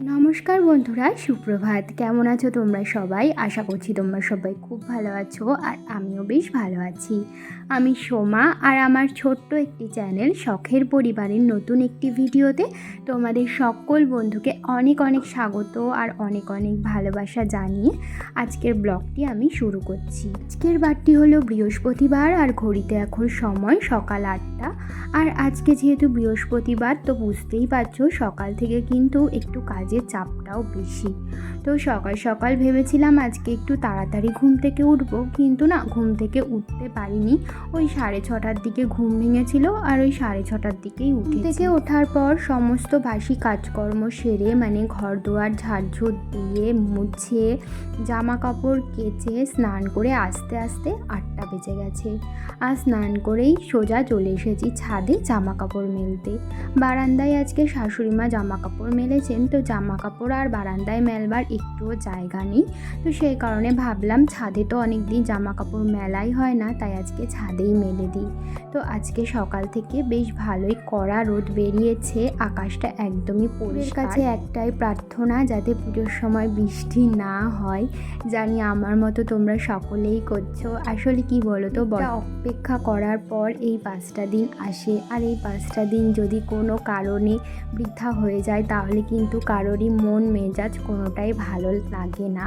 নমস্কার বন্ধুরা, সুপ্রভাত। কেমন আছো তোমরা সবাই? আশা করছি তোমরা সবাই খুব ভালো আছো আর আমিও বেশ ভালো আছি। আমি সোমা আর আমার ছোট্ট একটি চ্যানেল শখের পরিবারের নতুন একটি ভিডিওতে তোমাদের সকল বন্ধুকে অনেক অনেক স্বাগত আর অনেক অনেক ভালোবাসা জানিয়ে আজকের ব্লগটি আমি শুরু করছি। আজকের বারটি হলো বৃহস্পতিবার আর ঘড়িতে এখন সময় সকাল আটটা। আর আজকে যেহেতু বৃহস্পতিবার, তো বুঝতেই পারছ সকাল থেকে কিন্তু একটু কাজের চাপটাও বেশি। তো সকাল সকাল ভেবেছিলাম আজকে একটু তাড়াতাড়ি ঘুম থেকে উঠবো কিন্তু না ঘুম থেকে উঠতে পারিনি। ওই সাড়ে ছটার দিকে ঘুম ভেঙেছিল আর ওই সাড়ে ছটার দিকেই উঠে থেকে ওঠার পর সমস্ত বাসি কাজকর্ম সেরে মানে ঘর দুয়ার ঝাড়ঝুট দিয়ে মুছে জামা কাপড় কেচে স্নান করে আস্তে আস্তে আটটা বেজে গেছে। আর স্নান করেই সোজা চলে এসেছি ছাদে জামা কাপড় মেলতে। বারান্দায় আজকে শাশুড়ি মা জামা কাপড় মেলেছেন তো জামা কাপড় আর বারান্দায় মেলবার একটুও জায়গা নেই। তো সেই কারণে ভাবলাম ছাদে তো অনেক দিন জামা কাপড় মেলাই হয় না তাই আজকে ছাদেই মেলে দিই। তো আজকে সকাল থেকে বেশ ভালোই কড়া রোদ বেরিয়েছে আকাশটা একদমই পরিষ্কার। কাছে একটাই প্রার্থনা যাতে পুজোর সময় বৃষ্টি না হয়। জানি আমার মতো তোমরা সকলেই করছ। আসলে কি বলো তো অপেক্ষা করার পর এই পাঁচটা দিন আসে। আর এই পাঁচটা দিন যদি কোনো কারণে বৃথা হয়ে যায় তাহলে কিন্তু কারোরই মন, মেজাজ কোনোটাই ভালো লাগে না।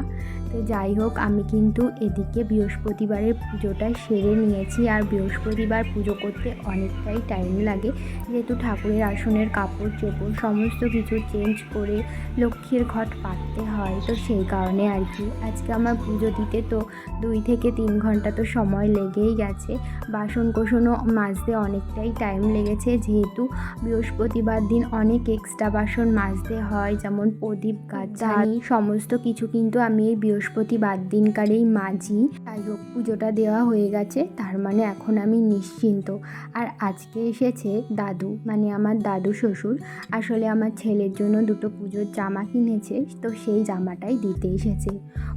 তো যাই হোক, আমি কিন্তু এদিকে বৃহস্পতিবারের পুজোটা সেরে নিয়েছি। আর বৃহস্পতিবার পুজো করতে অনেকটাই টাইম লাগে। যেহেতু ঠাকুরের আসনের কাপড় চোপড় সমস্ত কিছু চেঞ্জ করে লক্ষ্মীর ঘট পাততে হয়, তো সেই কারণে আর কি। আজকে আমার পুজো দিতে তো দুই থেকে তিন ঘণ্টা তো সময় লেগেই গেছে। বাসন কোসনও মাজতে অনেকটাই টাইম লেগেছে। যেহেতু বৃহস্পতিবার দিন অনেক এক্সট্রা বাসন মাজতে হয় যেমন প্রদীপ গাছানি সমস্ত কিছু কিন্তু আমি এই বৃহস্পতিবার দিনকারেই মাঝি যাই হোক পুজোটা দেওয়া হয়ে গেছে তার মানে এখন আমি নিশ্চিন্ত। আর আজকে এসেছে দাদু মানে আমার দাদু শ্বশুর। আসলে আমার ছেলের জন্য দুটো পুজোর জামা কিনেছে তো সেই জামাটাই দিতে এসেছে।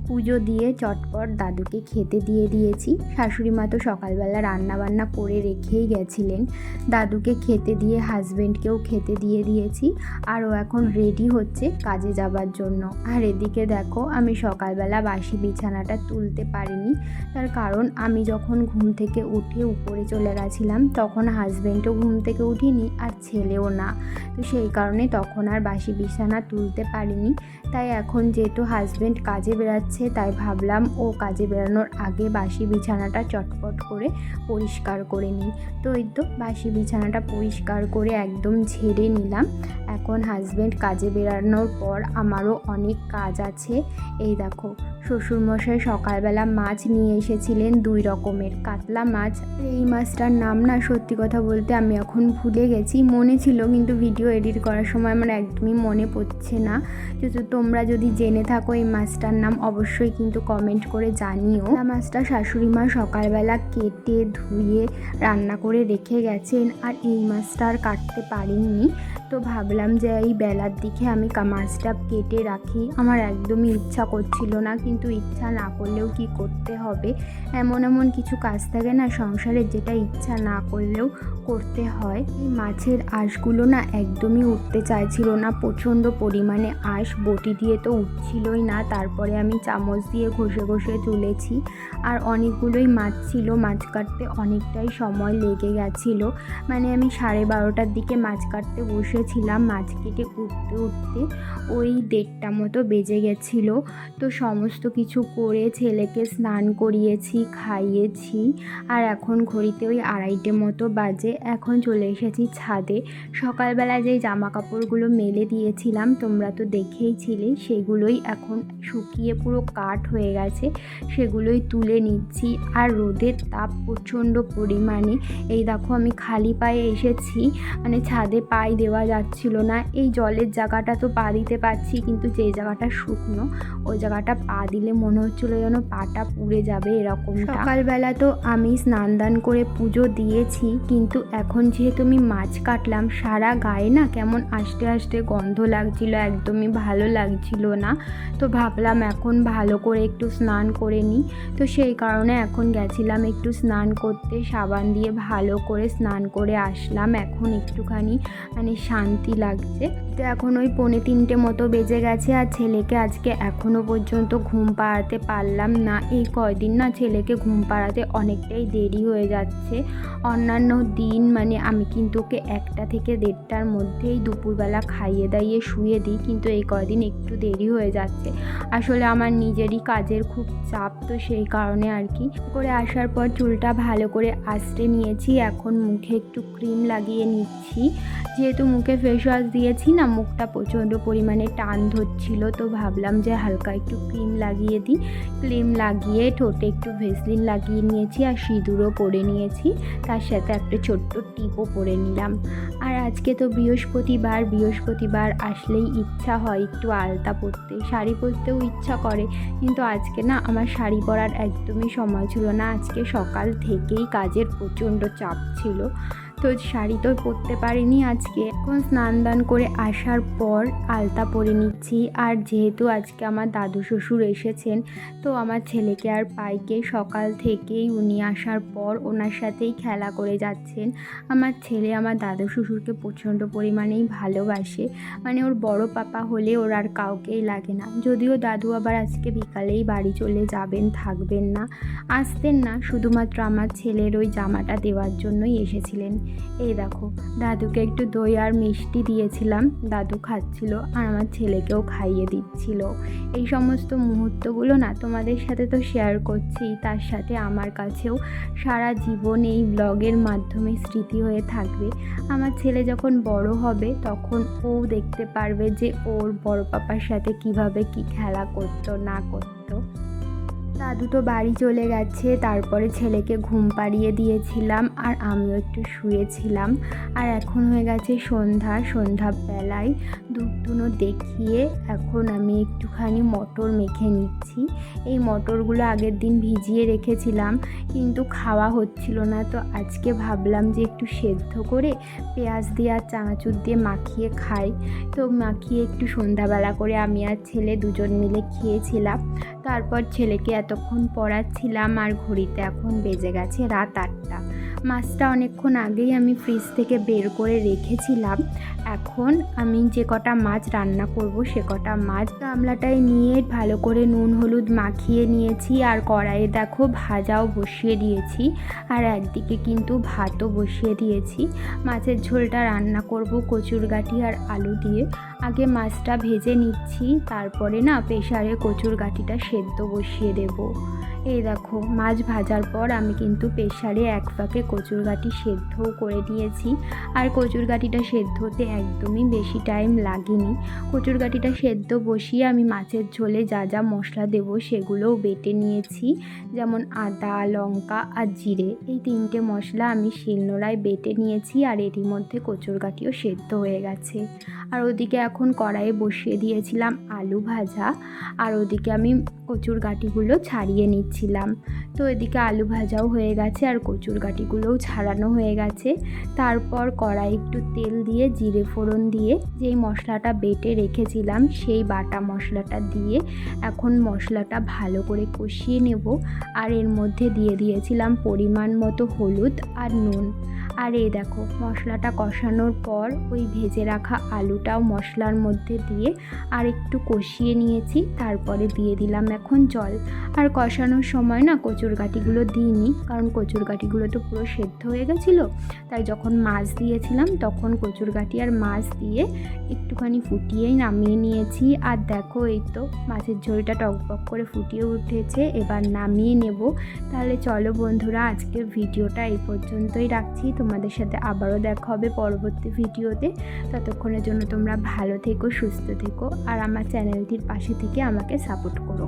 পুজো দিয়ে চটপট দাদুকে খেতে দিয়ে দিয়েছি। শাশুড়ি মা তো সকালবেলা রান্না বান্না করে রেখেই গেছিলেন। দাদুকে খেতে দিয়ে হাজবেন্ডকেও খেতে দিয়ে দিয়েছি। আর ও এখন রেডি হচ্ছে কাজে যাবার জন্য। আর এদিকে দেখো, আমি সকালবেলা বাসি বিছানাটা তুলতে পারিনি। তার কারণ আমি যখন ঘুম থেকে উঠে উপরে চলে গেছিলাম, তখন হাজবেন্ডও ঘুম থেকে উঠিনি আর ছেলেও না। তো সেই কারণে তখন আর বাসি বিছানা তুলতে পারিনি। তাই এখন যেহেতু হাজবেন্ড কাজে বেরাচ্ছে তাই ভাবলাম ও কাজে বেরানোর আগে বাসি বিছানাটা চটপট করে পরিষ্কার করে নিই। তো এই তো বাসি বিছানাটা পরিষ্কার করে একদম ঝেড়ে নিলাম। এখন হাজবেন্ড কাজে বেরানোর পর আমারও অনেক কাজ আছে। এই দেখো শ্বশুরমশাই সকালবেলা মাছ নিয়ে এসেছিলেন দুই রকমের। কাতলা মাছ, এই মাছটার নাম না সত্যি কথা বলতে আমি এখন ভুলে গেছি। মনে ছিল কিন্তু ভিডিও এডিট করার সময় আমার একদমই মনে পড়ছে না। কিন্তু তোমরা যদি জেনে থাকো এই মাছটার নাম, অবশ্যই কিন্তু কমেন্ট করে জানিও। মাছটা শাশুড়ি মা সকালবেলা কেটে, ধুয়ে, রান্না করে রেখে গেছেন আর এই মাছটা আর কাটতে পারিনি। তো ভাবলাম যে এই বেলার দিকে আমি মাছটা কেটে রাখি। আমার একদমই ইচ্ছা করছিল না, কিন্তু ইচ্ছা না করলেও কি করতে হবে? এমন এমন কিছু কাজ থাকে না সংসারে যেটা ইচ্ছা না করলেও করতে হয়। মাছের আঁশগুলো না একদমই উঠতে চাইছিল না, প্রচণ্ড পরিমাণে আঁশ, বটি দিয়ে তো উঠছিলই না, তারপরে আমি চামচ দিয়ে ঘষে ঘষে তুলেছি। আর অনেকগুলোই মাছ ছিল, মাছ কাটতে অনেকটাই সময় লেগে গেছিল। মানে আমি সাড়ে বারোটার দিকে মাছ কাটতে বসেছিলাম, মাছ কেটে উঠতে উঠতে ওই দেড়টা মতো বেজে গেছিল। তো সমস্ত কিছু করে ছেলেকে স্নান করিয়েছি, খাইয়েছি। আর এখন ঘড়িতে ওই আড়াইটে মতো বাজে। এখন চলে এসেছি ছাদে। সকালবেলা যেই জামা কাপড়গুলো মেলে দিয়েছিলাম, তোমরা তো দেখেইছিলে, সেগুলোই এখন শুকিয়ে পুরো কাঠ হয়ে গেছে। সেগুলোই তুলে নিচ্ছি। আর রোদের তাপ প্রচণ্ড পরিমাণে। এই দেখো আমি খালি পায়ে এসেছি। মানে ছাদে পায়ে দেওয়া যাচ্ছিল না। এই জলের জায়গাটা তো পা দিতে পারছি, কিন্তু যে জায়গাটা শুকনো, ওই জায়গাটা পা দিলে মনে হচ্ছিল যেন পাটা পুড়ে যাবে এরকম সকালবেলা তো আমি স্নান দান করে পুজো দিয়েছি, কিন্তু এখন যেহেতু আমি মাছ কাটলাম, সারা গায়ে না কেমন আস্তে আস্তে গন্ধ লাগছিল, একদমই ভালো লাগছিল না। তো ভাবলাম এখন ভালো করে একটু স্নান করে নিই। তো সেই কারণে এখন গেছিলাম একটু স্নান করতে, সাবান দিয়ে ভালো করে স্নান করে আসলাম। এখন একটুখানি মানে শান্তি লাগছে। ঘড়িতে এখন ওই পৌনে তিনটে মতো বেজে গেছে আর ছেলেকে আজকে এখনও পর্যন্ত ঘুম পাড়াতে পারলাম না। এই কয়দিন না ছেলেকে ঘুম পাড়াতে অনেকটাই দেরি হয়ে যাচ্ছে। অন্যান্য দিন মানে আমি কিন্তু ওকে একটা থেকে দেড়টার মধ্যেই দুপুরবেলা খাইয়ে দাইয়ে শুয়ে দিই, কিন্তু এই কয়দিন একটু দেরি হয়ে যাচ্ছে। আসলে আমার নিজেরই কাজের খুব চাপ, তো সেই কারণে আর কি। করে আসার পর চুলটা ভালো করে আঁচড়ে নিয়েছি, এখন মুখে একটু ক্রিম লাগিয়ে নিচ্ছি। যেহেতু মুখে ফেস ওয়াশ দিয়েছি না মুখটা প্রচণ্ড পরিমাণে টান ধরছিল, তো ভাবলাম যে হালকা একটু ক্রিম লাগিয়ে দিই। ক্রিম লাগিয়ে ঠোঁটে একটু ভেসলিন লাগিয়ে নিয়েছি আর সিঁদুরও পরে নিয়েছি। তার সাথে একটা ছোট্ট টিপও পরে নিলাম। আর আজকে তো বৃহস্পতিবার বৃহস্পতিবার আসলেই ইচ্ছা হয় একটু আলতা পরতে। শাড়ি পরতেও ইচ্ছা করে, কিন্তু আজকে না আমার শাড়ি পরার একদমই সময় ছিল না। আজকে সকাল থেকেই কাজের প্রচণ্ড চাপ ছিল। তো শাড়ি তো পরতে পারিনি আজকে। এখন স্নান দান করে আসার পর আলতা পরে নিচ্ছি। আর যেহেতু আজকে আমার দাদু শ্বশুর এসেছেন, তো আমার ছেলেকে আর পাইকে সকাল থেকেই উনি আসার পর ওনার সাথেই খেলা করে যাচ্ছেন। আমার ছেলে আমার দাদু শ্বশুরকে প্রচণ্ড পরিমাণেই ভালোবাসে। মানে ওর বড় পাপা হলে ওর আর কাউকেই লাগে না। যদিও দাদু আবার আজকে বিকালেই বাড়ি চলে যাবেন, থাকবেন না। আসতেন না, শুধুমাত্র আমার ছেলের ওই জামাটা দেওয়ার জন্যই এসেছিলেন। এই দেখো, দাদুকে একটু দই আর মিষ্টি দিয়েছিলাম। দাদু খাচ্ছিল আর আমার ছেলেকেও খাইয়ে দিচ্ছিল। এই সমস্ত মুহূর্তগুলো না তোমাদের সাথে তো শেয়ার করছি। তার সাথে আমার কাছেও সারা জীবন এই ব্লগের মাধ্যমে স্মৃতি হয়ে থাকবে। আমার ছেলে যখন বড় হবে, তখন ও দেখতে পারবে যে ওর বড় পাপার সাথে কীভাবে কি খেলা করতো, না করতো। দাদু তো বাড়ি চলে গেছে, তারপরে ছেলেকে ঘুম পাড়িয়ে দিয়েছিলাম আর আমিও একটু শুয়েছিলাম। আর এখন হয়ে গেছে সন্ধ্যা সন্ধ্যাবেলায় ধূপ ধুনো দেখিয়ে এখন আমি একটুখানি মটর মেখে নিচ্ছি। এই মটরগুলো আগের দিন ভিজিয়ে রেখেছিলাম, কিন্তু খাওয়া হচ্ছিল না, তো আজকে ভাবলাম যে একটু সেদ্ধ করে পেঁয়াজ দিয়ে আর চানাচুর দিয়ে মাখিয়ে খাই। তো মাখিয়ে একটু সন্ধ্যাবেলা করে আমি আর ছেলে দুজন মিলে খেয়েছিলাম। তারপর ছেলেকে এতক্ষণ পড়াচ্ছিলাম আর ঘড়িতে এখন বেজে গেছে রাত আটটা। মাছটা অনেকক্ষণ আগেই আমি ফ্রিজ থেকে বের করে রেখেছিলাম। এখন আমি যে কটা মাছ রান্না করব সে কটা মাছ গামলাটায় নিয়ে ভালো করে নুন, হলুদ মাখিয়ে নিয়েছি আর কড়াইয়ে দেখো ভাজাও বসিয়ে দিয়েছি আর একদিকে কিন্তু ভাতও বসিয়ে দিয়েছি। মাছের ঝোলটা রান্না করব কচুর গাঠি আর আলু দিয়ে। আগে মাছটা ভেজে নিচ্ছি, তারপরে না প্রেশারে কচুর গাঠিটা সেদ্ধ বসিয়ে দেব। এই দেখো, মাছ ভাজার পর আমি কিন্তু প্রেশারে এক ফাঁকে কচুর গাঠি সেদ্ধও করে দিয়েছি। আর কচুর গাঠিটা সেদ্ধ হতে একদমই বেশি টাইম লাগেনি। কচুর সেদ্ধ বসিয়ে আমি মাছের ঝোলে যা যা মশলা দেব সেগুলোও বেটে নিয়েছি। যেমন আদা, লঙ্কা আর জিরে। এই তিনটে মশলা আমি শিলনোড়ায় বেটে নিয়েছি আর এরই মধ্যে কচুর সেদ্ধ হয়ে গেছে। আর ওদিকে এখন কড়াইয়ে বসিয়ে দিয়েছিলাম আলু ভাজা। আর ওদিকে আমি কচুর গাঠিগুলো ছাড়িয়ে নিচ্ছিলাম। তো এদিকে আলু ভাজাও হয়ে গেছে আর কচুর গাঠিগুলোও ছাড়ানো হয়ে গেছে। তারপর কড়াই একটু তেল দিয়ে, জিরে ফোড়ন দিয়ে যেই মশলাটা বেটে রেখেছিলাম সেই বাটা মশলাটা দিয়ে এখন মশলাটা ভালো করে কষিয়ে নেব। আর এর মধ্যে দিয়ে দিয়েছিলাম পরিমাণ মতো হলুদ আর নুন। আর এই দেখো মশলাটা কষানোর পর ওই ভেজে রাখা আলুটাও মশলার মধ্যে দিয়ে আর একটু কষিয়ে নিয়েছি, তারপরে দিয়ে দিলাম এখন জল। আর কষানোর সময় না কচুর গাঠিগুলো দিইনি, কারণ কচুর গাঠিগুলো তো পুরো সেদ্ধ হয়ে গেছিল, তাই যখন মাছ দিয়েছিলাম তখন কচুর গাঠি আর মাছ দিয়ে একটুখানি ফুটিয়েই নামিয়ে নিয়েছি। আর দেখো এই তো মাছের ঝোলটা টকবক করে ফুটিয়ে উঠেছে, এবার নামিয়ে নেব। তাহলে চলো বন্ধুরা, আজকের ভিডিওটা এই পর্যন্তই রাখছি। তোমাদের সাথে আবারও দেখা হবে পরবর্তী ভিডিওতে। ততক্ষণের জন্য তোমরা ভালো থেকো সুস্থ থেকো আর আমার চ্যানেলটির পাশে থেকে আমাকে সাপোর্ট করো।